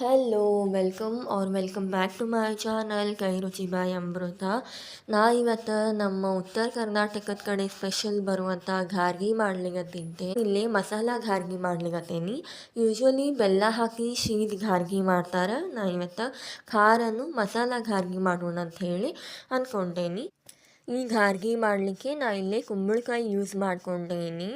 Hello welcome R welcome back to my channel ಕೈ ರುಚಿ ಬಾಯ್ ಅಮೃತ ನಾ ಇವತ್ತು ನಮ್ಮ ಉತ್ತರ ಕರ್ನಾಟಕದ ಕಡೆ ಸ್ಪೆಷಲ್ ಬರುವಂಥ ಘಾರ್ಗಿ ಮಾಡ್ಲಿಗತ್ತಿದ್ದೆ ಇಲ್ಲಿ ಮಸಾಲ ಘಾರ್ಗಿ ಮಾಡ್ಲಿಗತ್ತೇನಿ ಯೂಶ್ವಲಿ ಬೆಲ್ಲ ಹಾಕಿ ಶೀದ್ ಘಾರ್ಗಿ ಮಾಡ್ತಾರೆ. ನಾ ಇವತ್ತು ಖಾರನು ಮಸಾಲ ಘಾರ್ಗಿ ಮಾಡೋಣ ಅಂತ ಹೇಳಿ ಅಂದ್ಕೊಂಡೇನಿ ಈ ಘಾರ್ಗಿ ಮಾಡಲಿಕ್ಕೆ ನಾ ಇಲ್ಲೇ ಕುಂಬಳಕಾಯಿ ಯೂಸ್ ಮಾಡ್ಕೊಂಡೇನಿ.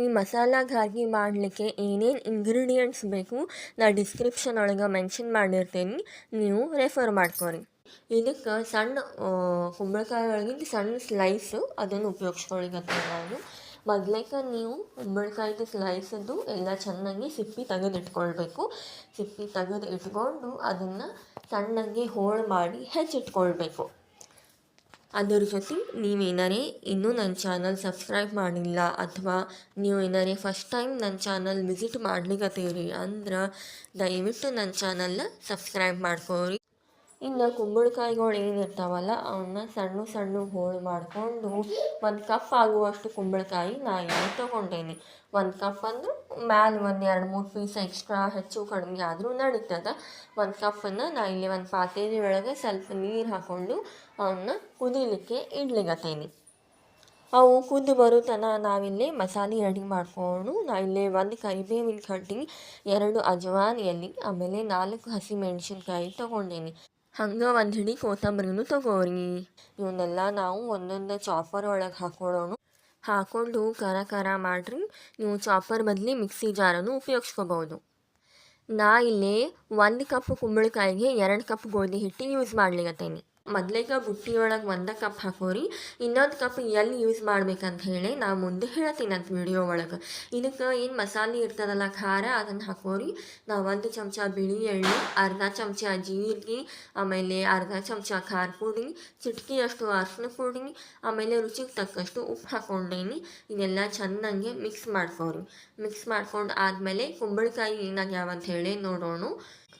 ಈ ಮಸಾಲ ಘಾರ್ಗಿ ಮಾಡಲಿಕ್ಕೆ ಏನೇನು ಇಂಗ್ರೀಡಿಯೆಂಟ್ಸ್ ಬೇಕು, ನಾ ಡಿಸ್ಕ್ರಿಪ್ಷನ್ ಒಳಗೆ ಮೆನ್ಷನ್ ಮಾಡಿರ್ತೀನಿ. ನೀವು ರೆಫರ್ ಮಾಡ್ಕೊರಿ. ಇದಕ್ಕೆ ಸಣ್ಣ ಕುಂಬಳಕಾಯಿ ಒಳಗಿಂದ ಸಣ್ಣ ಸ್ಲೈಸು ಅದನ್ನು ಉಪಯೋಗಿಸ್ಕೊಳಿಕತ್ತೀನಿ ನಾನು ಮೊದ್ಲೇಕ ನೀವು ಕುಂಬಳಕಾಯಿದು ಸ್ಲೈಸದ್ದು ಎಲ್ಲ ಚೆನ್ನಾಗಿ ಸಿಪ್ಪಿ ತೆಗೆದು ಇಟ್ಕೊಳ್ಬೇಕು ಸಿಪ್ಪಿ ತೆಗೆದು ಇಟ್ಕೊಂಡು ಅದನ್ನು ಸಣ್ಣಗೆ ಹೋಳು ಮಾಡಿ ಹೆಚ್ಚಿಟ್ಕೊಳ್ಬೇಕು. ಅದ್ರ ಜೊತೆ ನೀವೇನಾರೇ ಇನ್ನೂ ನನ್ನ ಚಾನಲ್ ಸಬ್ಸ್ಕ್ರೈಬ್ ಮಾಡಿಲ್ಲ ಅಥವಾ ನೀವು ಏನಾರೇ ಫಸ್ಟ್ ಟೈಮ್ ನನ್ನ ಚಾನಲ್ ವಿಸಿಟ್ ಮಾಡ್ಲಿಕತ್ತೀರಿ ಅಂದ್ರೆ ದಯವಿಟ್ಟು ನನ್ನ ಚಾನಲ್ನ ಸಬ್ಸ್ಕ್ರೈಬ್ ಮಾಡ್ಕೋರಿ. ಇನ್ನು ಕುಂಬಳಕಾಯಿಗಳು ಏನಿರ್ತಾವಲ್ಲ ಅವನ್ನ ಸಣ್ಣ ಸಣ್ಣ ಹೋಳು ಮಾಡಿಕೊಂಡು ಒಂದು ಕಪ್ ಆಗುವಷ್ಟು ಕುಂಬಳಕಾಯಿ ನಾ ಇಲ್ಲಿ ತೊಗೊಂಡೇನಿ. ಒಂದು ಕಪ್ ಅಂದ್ರೆ ಮ್ಯಾಲೆ ಒಂದು ಎರಡು ಮೂರು ಪೀಸ್ ಎಕ್ಸ್ಟ್ರಾ ಹೆಚ್ಚು ಕಡಿಮೆ ಆದರೂ ನಡೀತದೆ. ಒಂದು ಕಪ್ಪನ್ನು ನಾ ಇಲ್ಲಿ ಒಂದು ಪಾತ್ರೆ ಒಳಗೆ ಸ್ವಲ್ಪ ನೀರು ಹಾಕ್ಕೊಂಡು ಅವನ್ನ ಕುದಿಲಿಕ್ಕೆ ಇಡ್ಲಿಕತ್ತೇನಿ. ಅವು ಕುದ್ದು ಬರೋ ತನಕ ನಾವಿಲ್ಲಿ ಮಸಾಲೆ ರೆಡಿ ಮಾಡಿಕೊಂಡು ನಾ ಇಲ್ಲಿ ಒಂದು ಕರಿಬೇವಿನ ಕಡ್ಡಿ, ಎರಡು ಅಜವಾನ್ ಆಮೇಲೆ ನಾಲ್ಕು ಹಸಿಮೆಣಸಿನ್ಕಾಯಿ ತೊಗೊಂಡೇನಿ. ಹಂಗೆ ಒಂದು ಹಿಡಿ ಕೊತ್ತಂಬರಿನೂ ತಗೋರಿ. ಇವನ್ನೆಲ್ಲ ನಾವು ಒಂದೊಂದು ಚಾಪರ್ ಒಳಗೆ ಹಾಕೊಳ್ಳೋಣ ಹಾಕ್ಕೊಂಡು ಕರ ಕರ ಮಾಡಿರಿ. ನೀವು ಚಾಪರ್ ಬದಲಿ ಮಿಕ್ಸಿ ಜಾರನ್ನು ಉಪಯೋಗಿಸ್ಕೋಬೋದು. ನಾ ಇಲ್ಲಿ ಒಂದು ಕಪ್ ಕುಂಬಳಕಾಯಿಗೆ ಎರಡು ಕಪ್ ಗೋಧಿ ಹಿಟ್ಟು ಯೂಸ್ ಮಾಡ್ಲಿಕತ್ತೇನಿ. ಮೊದ್ಲೇಗ ಬುಟ್ಟಿ ಒಳಗೆ ಒಂದು ಕಪ್ ಹಾಕೋರಿ, ಇನ್ನೊಂದು ಕಪ್ ಎಲ್ಲಿ ಯೂಸ್ ಮಾಡ್ಬೇಕಂತ ಹೇಳಿ ನಾ ಮುಂದೆ ಹೇಳ್ತೀನಿ ಅಂತ ವಿಡಿಯೋ ಒಳಗೆ. ಇದಕ್ಕೆ ಏನು ಮಸಾಲೆ ಇರ್ತದಲ್ಲ ಖಾರ ಅದನ್ನು ಹಾಕೋರಿ. ನಾವು ಒಂದು ಚಮಚ ಬಿಳಿ ಎಳ್ಳು, ಅರ್ಧ ಚಮಚ ಜೀರಿಗೆ, ಆಮೇಲೆ ಅರ್ಧ ಚಮಚ ಖಾರ ಪುಡಿ ಚಿಟಕಿಯಷ್ಟು ಅರ್ಶಿನ ಪುಡಿ, ಆಮೇಲೆ ರುಚಿಗೆ ತಕ್ಕಷ್ಟು ಉಪ್ಪು ಹಾಕೊಂಡೇನಿ. ಇದೆಲ್ಲ ಚೆನ್ನಾಗಿ ಮಿಕ್ಸ್ ಮಾಡ್ಕೋರಿ. ಮಿಕ್ಸ್ ಮಾಡ್ಕೊಂಡು ಆದಮೇಲೆ ಕುಂಬಳಕಾಯಿ ಏನಾಗ್ಯಾವಂತ ಹೇಳಿ ನೋಡೋಣ.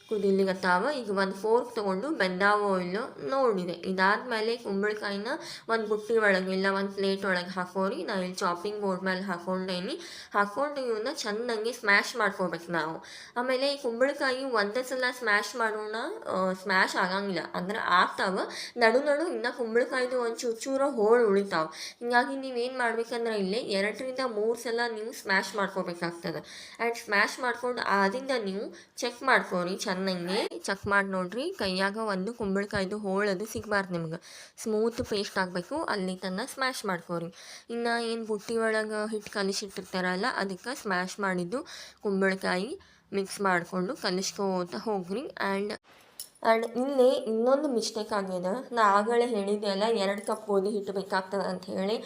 ಕುದಿಲಿಗತ್ತಾವ. ಈಗ ಒಂದು ಫೋರ್ಕ್ ತೊಗೊಂಡು ಬೆಂದಾವೋ ಇಲ್ಲೋ ನೋಡಿದೆ. ಇದಾದಮೇಲೆ ಕುಂಬಳಕಾಯಿನ ಒಂದು ಬುಟ್ಟಿ ಒಳಗೆ ಇಲ್ಲ ಒಂದು ಪ್ಲೇಟ್ ಒಳಗೆ ಹಾಕೋರಿ. ನಾ ಇಲ್ಲಿ ಚಾಪಿಂಗ್ ಬೋರ್ಡ್ ಮೇಲೆ ಹಾಕೊಂಡೇನಿ. ಹಾಕೊಂಡು ಇವನ್ನ ಚೆನ್ನಾಗಿ ಸ್ಮ್ಯಾಶ್ ಮಾಡ್ಕೋಬೇಕು ನಾವು. ಆಮೇಲೆ ಈ ಕುಂಬಳಕಾಯಿ ಒಂದೇ ಸಲ ಸ್ಮ್ಯಾಶ್ ಮಾಡೋಣ ಸ್ಮ್ಯಾಶ್ ಆಗಂಗಿಲ್ಲ. ಅಂದ್ರೆ ಆಗ್ತಾವ. ನಡು ನಡು ಇನ್ನು ಕುಂಬಳಕಾಯಿದು ಒಂದು ಚೂರು ಚೂರ ಹೋಳು ಉಳಿತಾವೆ. ಹೀಗಾಗಿ ನೀವೇನು ಮಾಡ್ಬೇಕಂದ್ರೆ ಇಲ್ಲಿ ಎರಡರಿಂದ ಮೂರು ಸಲ ನೀವು ಸ್ಮ್ಯಾಶ್ ಮಾಡ್ಕೋಬೇಕಾಗ್ತದೆ. ಆ್ಯಂಡ್ ಸ್ಮ್ಯಾಶ್ ಮಾಡ್ಕೊಂಡು ಆದಿಂದ ನೀವು ಚೆಕ್ ಮಾಡ್ಕೋರಿ. ಚೆನ್ನಾಗಿ ಚೆಕ್ ಮಾಡಿ ನೋಡ್ರಿ. ಕೈಯಾಗ ಒಂದು ಕುಂಬಳಕಾಯ್ದು ಹೋಳದು ಸಿಗಬಾರ್ದು ನಿಮ್ಗೆ. ಸ್ಮೂತ್ ಪೇಸ್ಟ್ ಆಗಬೇಕು. ಅಲ್ಲಿ ತನ್ನ ಸ್ಮ್ಯಾಶ್ ಮಾಡ್ಕೋರಿ. ಇನ್ನು ಏನು ಬುಟ್ಟಿ ಒಳಗೆ ಹಿಟ್ಟು ಕಲಿಸಿಟ್ಟಿರ್ತಾರಲ್ಲ, ಅದಕ್ಕೆ ಸ್ಮ್ಯಾಶ್ ಮಾಡಿದ್ದು ಕುಂಬಳಕಾಯಿ ಮಿಕ್ಸ್ ಮಾಡಿಕೊಂಡು ಕಲಿಸ್ಕೋತ ಹೋಗ್ರಿ. ಆ್ಯಂಡ್ ಆ್ಯಂಡ್ ಇಲ್ಲಿ ಇನ್ನೊಂದು ಮಿಸ್ಟೇಕ್ ಆಗಿದೆ. ನಾ ಆಗಲೇ ಹೇಳಿದ್ದೆ ಅಲ್ಲ, ಎರಡು ಕಪ್ ಗೋಧಿ ಹಿಟ್ಟು ಬೇಕಾಗ್ತದೆ ಅಂತ ಹೇಳಿ.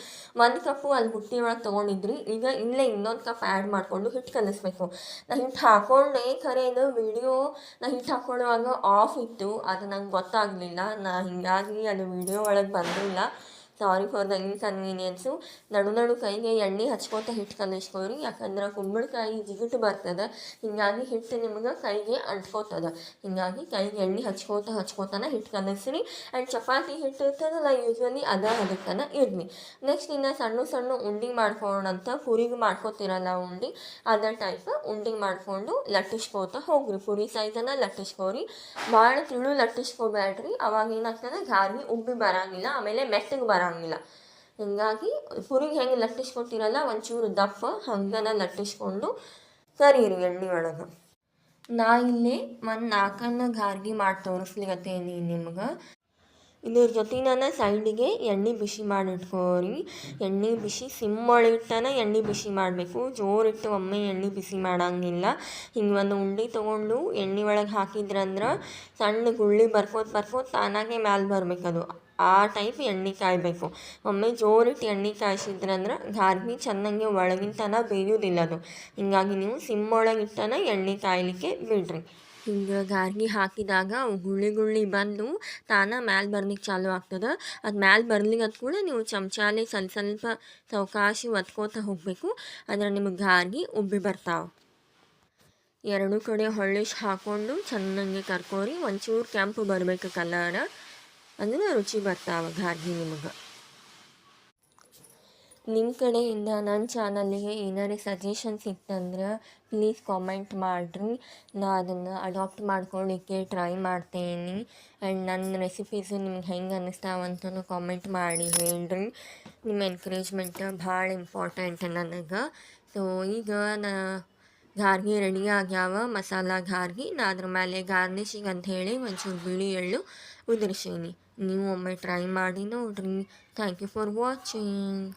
ಒಂದು ಕಪ್ಪು ಅಲ್ಲಿ ಬುಟ್ಟಿ ಒಳಗೆ ತೊಗೊಂಡಿದ್ರಿ, ಈಗ ಇಲ್ಲೇ ಇನ್ನೊಂದು ಕಪ್ ಆ್ಯಡ್ ಮಾಡಿಕೊಂಡು ಹಿಟ್ಟು ಕಲಿಸ್ಬೇಕು. ನಾ ಹಿಟ್ಟು ಹಾಕೊಂಡೆ, ಖರೆ ಇದು ವಿಡಿಯೋ ನಾ ಹಿಟ್ಟು ಹಾಕೊಳ್ಳುವಾಗ ಆಫ್ ಇತ್ತು, ಅದು ನಂಗೆ ಗೊತ್ತಾಗಲಿಲ್ಲ. ನಾ ಹೀಗಾಗಿ ಅದು ವಿಡಿಯೋ ಒಳಗೆ ಬಂದಿಲ್ಲ. ಸಾರಿ ಫಾರ್ ದ ಇನ್ಕನ್ವೀನಿಯನ್ಸು ನಡು ನಡು ಕೈಗೆ ಎಣ್ಣೆ ಹಚ್ಕೋತ ಹಿಟ್ಟು ಕಲಿಸ್ಕೋರಿ ಯಾಕಂದ್ರೆ ಕುಂಬಳಕಾಯಿ ಜಿಗಿಟ್ ಬರ್ತದೆ. ಹೀಗಾಗಿ ಹಿಟ್ಟು ನಿಮ್ಗೆ ಕೈಗೆ ಅಂಟ್ಕೋತದ. ಹೀಗಾಗಿ ಕೈಗೆ ಎಣ್ಣೆ ಹಚ್ಕೋತ ಹಚ್ಕೋತಾನೆ ಹಿಟ್ಟು ಕಲಿಸ್ರಿ. ಆ್ಯಂಡ್ ಚಪಾತಿ ಹಿಟ್ಟು ಇರ್ತದಲ್ಲ ಯೂಶ್ವಲಿ ಅದ ಅದಕ್ಕನ ಇರಲಿ. ನೆಕ್ಸ್ಟ್ ಇನ್ನು ಸಣ್ಣ ಸಣ್ಣ ಉಂಡಿ ಮಾಡ್ಕೊಳ್ಳೋಣಂತ ಪುರಿಗೆ ಮಾಡ್ಕೋತಿರಲ್ಲ ಉಂಡೆ, ಅದ ಟೈಪ್ ಉಂಡಿ ಮಾಡಿಕೊಂಡು ಲಟ್ಟಿಸ್ಕೋತ ಹೋಗ್ರಿ. ಪುರಿ ಸೈಜನ್ನು ಲಟ್ಟಿಸ್ಕೋರಿ. ಭಾಳ ತಿಳು ಲಟ್ಟಿಸ್ಕೋಬೇಡ್ರಿ ಅವಾಗ ಏನಾಗ್ತದೆ? ಗಾರ್ಗಿ ಉಬ್ಬಿ ಬರಂಗಿಲ್ಲ, ಆಮೇಲೆ ಮೆತ್ತಗೆ ಬರಂಗಿಲ್ಲ. ಹೀಗಾಗಿ ಪುರಿಗೆ ಹೆಂಗೆ ಲಟ್ಟಿಸ್ಕೊತಿರಲ್ಲ ಒಂಚೂರು ದಪ್ಪ ಹಂಗನ ಲಟ್ಟಿಸ್ಕೊಂಡು ಕರೀರಿ ಎಣ್ಣೆ ಒಳಗೆ. ನಾ ಇಲ್ಲಿ ಒಂದು ನಾಲ್ಕನ್ನ ಗಾರ್ಗಿ ಮಾಡಿ ತೋರಿಸ್ಲಿಕತ್ತೇನಿ ನಿಮ್ಗೆ. ಇದ್ರ ಜೊತೆನ ಸೈಡಿಗೆ ಎಣ್ಣೆ ಬಿಸಿ ಮಾಡಿಟ್ಕೋರಿ. ಎಣ್ಣೆ ಬಿಸಿ ಸಿಮ್ಮೊಳಿಟ್ಟನ ಎಣ್ಣೆ ಬಿಸಿ ಮಾಡಬೇಕು. ಜೋರಿಟ್ಟು ಒಮ್ಮೆ ಎಣ್ಣೆ ಬಿಸಿ ಮಾಡಂಗಿಲ್ಲ. ಹಿಂಗೆ ಒಂದು ಉಂಡೆ ತೊಗೊಂಡು ಎಣ್ಣೆ ಒಳಗೆ ಹಾಕಿದ್ರಂದ್ರೆ ಸಣ್ಣ ಗುಳ್ಳಿ ಬರ್ಕೋತ ಬರ್ಕೋತ ತಾನಾಗೆ ಮ್ಯಾಲೆ ಬರ್ಬೇಕದು. ಆ ಟೈಪ್ ಎಣ್ಣೆ ಕಾಯಬೇಕು. ಒಮ್ಮೆ ಜೋರಿಟ್ಟು ಎಣ್ಣೆ ಕಾಯಿಸಿದ್ರಂದ್ರೆ ಗಾರ್ಗಿ ಚೆನ್ನಾಗಿ ಒಳಗಿನ ತನಕ ಬೇಯೋದಿಲ್ಲ ಅದು. ಹೀಗಾಗಿ ನೀವು ಸಿಮ್ ಒಳಗಿಟ್ಟನ ಎಣ್ಣೆ ಕಾಯಲಿಕ್ಕೆ ಬಿಡ್ರಿ. ಹಿಂಗೆ ಗಾರ್ಗಿ ಹಾಕಿದಾಗ ಗುಳ್ಳಿ ಗುಳ್ಳಿ ಬಂದು ತಾನ ಮ್ಯಾಲೆ ಬರ್ಲಿಕ್ಕೆ ಚಾಲು ಆಗ್ತದೆ. ಅದು ಮ್ಯಾಲೆ ಬರ್ಲಿಕ್ಕೆ ಅದು ಕೂಡ ನೀವು ಚಮಚಾಲೆ ಸ್ವಲ್ಪ ಸ್ವಲ್ಪ ಸಾವಕಾಶಿ ಒತ್ಕೋತ ಹೋಗಬೇಕು. ಅಂದ್ರೆ ನಿಮಗೆ ಗಾರ್ಗಿ ಉಬ್ಬಿ ಬರ್ತಾವೆ. ಎರಡು ಕಡೆ ಹೊಳ್ಳಿಸಿ ಹಾಕ್ಕೊಂಡು ಚೆನ್ನಾಗಿ ಕರ್ಕೋರಿ. ಒಂಚೂರು ಕೆಂಪು ಬರಬೇಕು ಕಲರ್ ಅಂದ್ರೆ ರುಚಿ ಬರ್ತಾವ ಗಾರ್ಗಿ ನಿಮಗೆ ನಿಮ್ಮ ಕಡೆಯಿಂದ ನನ್ನ ಚಾನಲ್ಗೆ ಏನಾರೇ ಸಜೆಷನ್ಸ್ ಇತ್ತಂದ್ರೆ ಪ್ಲೀಸ್ ಕಾಮೆಂಟ್ ಮಾಡಿರಿ. ನಾ ಅದನ್ನು ಅಡಾಪ್ಟ್ ಮಾಡ್ಕೊಳ್ಳಿಕ್ಕೆ ಟ್ರೈ ಮಾಡ್ತೇನೆ. ಆ್ಯಂಡ್ ನನ್ನ ರೆಸಿಪೀಸು ನಿಮ್ಗೆ ಹೆಂಗೆ ಅನ್ನಿಸ್ತಾವಂತ ಕಾಮೆಂಟ್ ಮಾಡಿ ಹೇಳ್ರಿ. ನಿಮ್ಮ ಎನ್ಕರೇಜ್ಮೆಂಟ್ ಭಾಳ ಇಂಪಾರ್ಟೆಂಟ್ ನನಗೆ. ಸೊ ಈಗ ನಾ ಘಾರ್ಗಿ ರೆಡಿ ಆಗ್ಯಾವ, ಮಸಾಲ ಘಾರ್ಗಿ ನಾ ಅದ್ರ ಮೇಲೆ ಗಾರ್ನಿಶಿಂಗ್ ಅಂತ ಹೇಳಿ ಒಂಚೂರು ಬಿಳಿ ಎಳ್ಳು ಉದುರಿಸೀನಿ. ನೀವು ಒಮ್ಮೆ ಟ್ರೈ ಮಾಡಿ ನೋಡಿರಿ. Thank you for watching